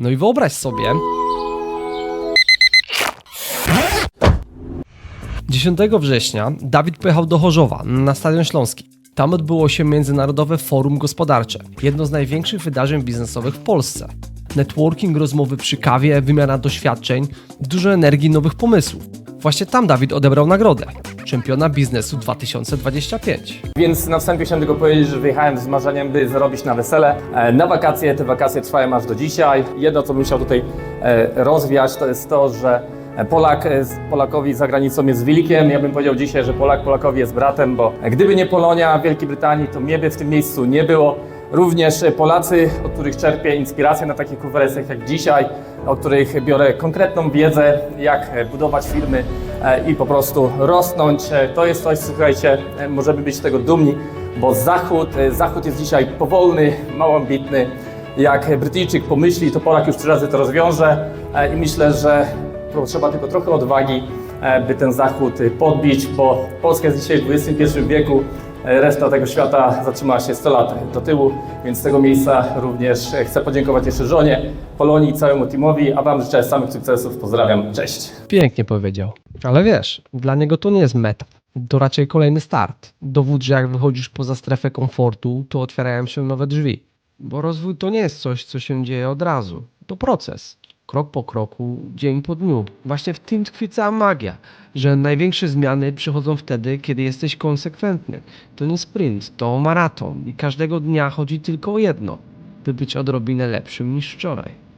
No i wyobraź sobie. 10 września Dawid pojechał do Chorzowa na Stadion Śląski. Tam odbyło się Międzynarodowe Forum Gospodarcze, jedno z największych wydarzeń biznesowych w Polsce. Networking, rozmowy przy kawie, wymiana doświadczeń, dużo energii, nowych pomysłów. Właśnie tam Dawid odebrał nagrodę czempiona biznesu 2025. Więc na wstępie chciałem tylko powiedzieć, że wyjechałem z marzeniem, by zarobić na wesele, e, na wakacje. Te wakacje trwają aż do dzisiaj. Jedno, co bym chciał tutaj e, rozwiać, to jest to, że Polak e, z Polakowi za granicą jest wilkiem. Ja bym powiedział dzisiaj, że Polak Polakowi jest bratem, bo gdyby nie Polonia Wielkiej Brytanii, to mnie by w tym miejscu nie było. Również Polacy, od których czerpię inspirację na takich konferencjach jak dzisiaj, od których biorę konkretną wiedzę, jak budować firmy i po prostu rosnąć. E, To jest coś, słuchajcie, e, możemy być tego dumni, bo Zachód, e, Zachód jest dzisiaj powolny, mało ambitny. Jak Brytyjczyk pomyśli, to Polak już trzy razy to rozwiąże e, i myślę, że potrzeba tylko trochę odwagi, e, by ten Zachód e, podbić, bo Polska jest dzisiaj w XXI wieku, e, reszta tego świata zatrzymała się 100 lat do tyłu, więc z tego miejsca również e, chcę podziękować jeszcze żonie, Polonii całemu teamowi, a Wam życzę samych sukcesów. Pozdrawiam, cześć. Pięknie powiedział. Ale wiesz, dla niego to nie jest meta. To raczej kolejny start. Dowód, że jak wychodzisz poza strefę komfortu, to otwierają się nowe drzwi. Bo rozwój to nie jest coś, co się dzieje od razu. To proces. Krok po kroku, dzień po dniu. Właśnie w tym tkwi cała magia, że największe zmiany przychodzą wtedy, kiedy jesteś konsekwentny. To nie sprint, to maraton i każdego dnia chodzi tylko o jedno, by być odrobinę lepszym niż wczoraj.